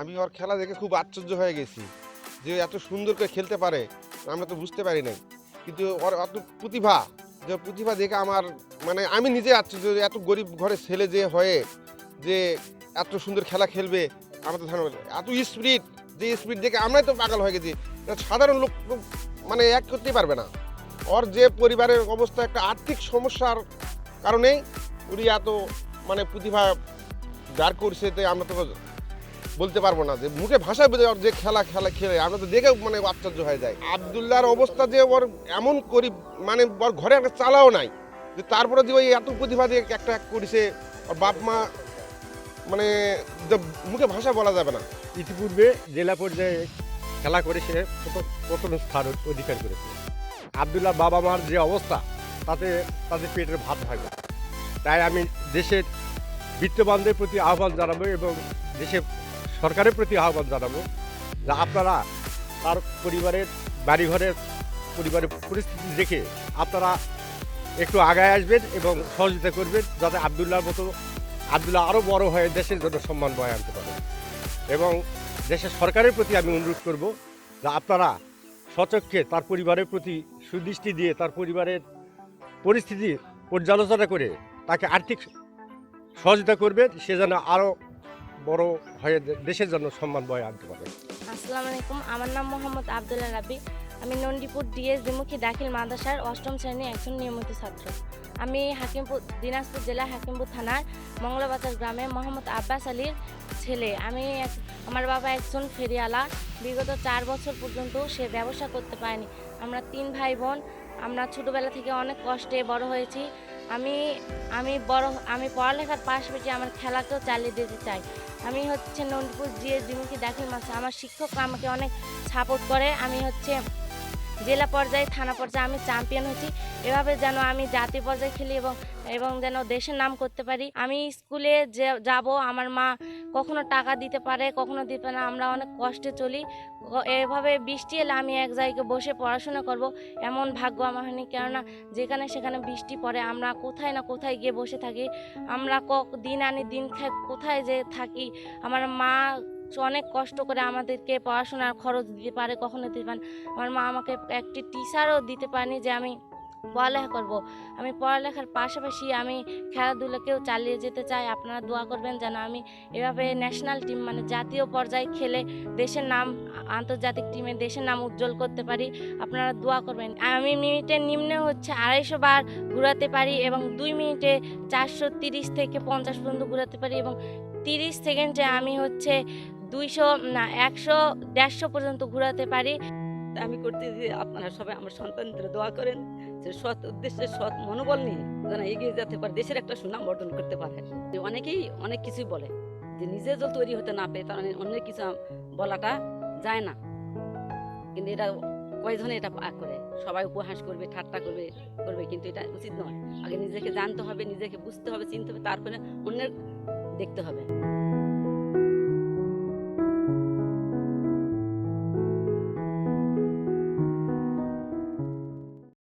আমি ওর খেলা দেখে খুব আশ্চর্য হয়ে গেছি যে এত সুন্দর করে খেলতে পারে, আমরা তো বুঝতে পারি নাই। কিন্তু ওর এত প্রতিভা, যে প্রতিভা দেখে আমার মানে আমি নিজে আশ্চর্য এত গরিব ঘরের ছেলে যে হয়ে, যে এত সুন্দর খেলা খেলবে, আমরা তো ধারণা এত স্পিড যে স্পিড দেখে আমরাই তো পাগল হয়ে গেছি। সাধারণ লোক মানে এক করতেই পারবে না। ওর যে পরিবারের অবস্থা, একটা আর্থিক সমস্যার কারণেই উনি এত মানে প্রতিভা দাঁড় করছে তো আমরা তো বলতে পারব না যে মুখে ভাষায় বোঝা যে খেলা খেলা খেলে আমরা তো দেখে মানে আশ্চর্য হয়ে যায় আবদুল্লাহর অবস্থা যে ওর এমন করি মানে ওর ঘরে একটা চালাও নাই, যে তারপরে যে ওই এত প্রতিভা দিয়ে একটা করেছে, ওর বাপ মা মানে মুখে ভাষা বলা যাবে না। ইতিপূর্বে জেলা পর্যায়ে খেলা করে সে প্রথম স্থান অধিকার করেছে। আবদুল্লাহ বাবা মার যে অবস্থা, তাতে তাদের পেটের ভাত না তাই আমি দেশের বিত্তবানদের প্রতি আহ্বান জানাব এবং দেশের সরকারের প্রতি আহ্বান জানাব যে আপনারা তার পরিবারের বাড়িঘরের পরিবারের পরিস্থিতি দেখে আপনারা একটু আগায় আসবেন এবং সহযোগিতা করবেন যাতে আবদুল্লাহর মতো, আবদুল্লাহ আরও বড় হয়ে দেশের জন্য সম্মান বয়ে আনতে পারে। এবং দেশের সরকারের প্রতি আমি অনুরোধ করব যে আপনারা সচক্ষে তার পরিবারের প্রতি সুদৃষ্টি দিয়ে তার পরিবারের পরিস্থিতি পর্যালোচনা করে তাকে আর্থিক সহযোগিতা করবে, সে যেন আরও বড় হয়ে দেশের জন্য সম্মান বয়ে আনতে পারে। আসসালামু আলাইকুম, আমার নাম মোহাম্মদ আবদুল্লাহ রাবি আমি নন্দিপুর ডিএস দ্বিমুখী দাখিল মাদ্রাসার অষ্টম শ্রেণির একজন নিয়মিত ছাত্র। আমি হাকিমপুর, দিনাজপুর জেলা হাকিমপুর থানার মঙ্গলবাজার গ্রামে মোহাম্মদ আব্বাস আলীর ছেলে। আমি এক- আমার বাবা একজন ফেরিয়ালা বিগত চার বছর পর্যন্ত সে ব্যবসা করতে পারেনি। আমরা তিন ভাই বোন আমরা ছোটোবেলা থেকে অনেক কষ্টে বড় হয়েছি। আমি আমি বড়, আমি পড়ালেখার পাশাপাশি আমার খেলাকেও চালিয়ে দিতে চাই। আমি হচ্ছে নন্দীপুর জিএস দ্বিমুখী দাখিল মাসে আমার শিক্ষক আমাকে অনেক সাপোর্ট করে। আমি হচ্ছে জেলা পর্যায়ে, থানা পর্যায়ে আমি চ্যাম্পিয়ন হয়েছি। এভাবে যেন আমি জাতীয় পর্যায়ে খেলি এবং এবং যেন দেশের নাম করতে পারি। আমি স্কুলে যাব, আমার মা কখনো টাকা দিতে পারে, কখনো দিতে না। আমরা অনেক কষ্টে চলি। এভাবে বৃষ্টি এলে আমি এক জায়গায় বসে পড়াশোনা করব। এমন ভাগ্য আমার হয়নি। কেননা যেখানে সেখানে বৃষ্টি পড়ে, আমরা কোথায় না কোথায় গিয়ে বসে থাকি। আমরা ক, দিন আনি দিন খাই কোথায় যে থাকি। আমার মা অনেক কষ্ট করে আমাদেরকে পড়াশোনার খরচ দিতে পারে, কখনো দিতে পারে আমার মা আমাকে একটি টিচারও দিতে পারেনি যে আমি পড়ালেখা করব। আমি পড়ালেখার পাশাপাশি আমি খেলাধুলাকেও চালিয়ে যেতে চাই। আপনারা দোয়া করবেন যেন আমি এভাবে ন্যাশনাল টিম মানে জাতীয় পর্যায়ে খেলে দেশের নাম, আন্তর্জাতিক টিমে দেশের নাম উজ্জ্বল করতে পারি। আপনারা দোয়া করবেন। আমি মিনিটে নিম্নে হচ্ছে আড়াইশো বার ঘোরাতে পারি এবং দুই মিনিটে চারশো তিরিশ থেকে পঞ্চাশ পর্যন্ত ঘোরাতে পারি এবং তিরিশ সেকেন্ডে আমি হচ্ছে দুইশো, না, একশো, দেড়শো পর্যন্ত ঘোরাতে পারি। আমি করতে আপনারা সবাই আমার সন্তানদের দোয়া করেন। যে সৎ উদ্দেশ্যে সৎ মনোবল নিয়ে যেন এগিয়ে যেতে পারে, দেশের একটা সুনাম অর্জন করতে পারে। অনেকেই অনেক কিছুই বলে, যে নিজে যদি তৈরি হতে না পেরে তার অনেক কিছু বলাটা যায় না। কিন্তু এটা কয়জনে এটা পা করে? সবাই উপহাস করবে, ঠাট্টা করবে করবে, কিন্তু এটা উচিত নয়। আগে নিজেকে জানতে হবে, নিজেকে বুঝতে হবে, চিনতে হবে, তারপরে অন্যের দেখতে হবে।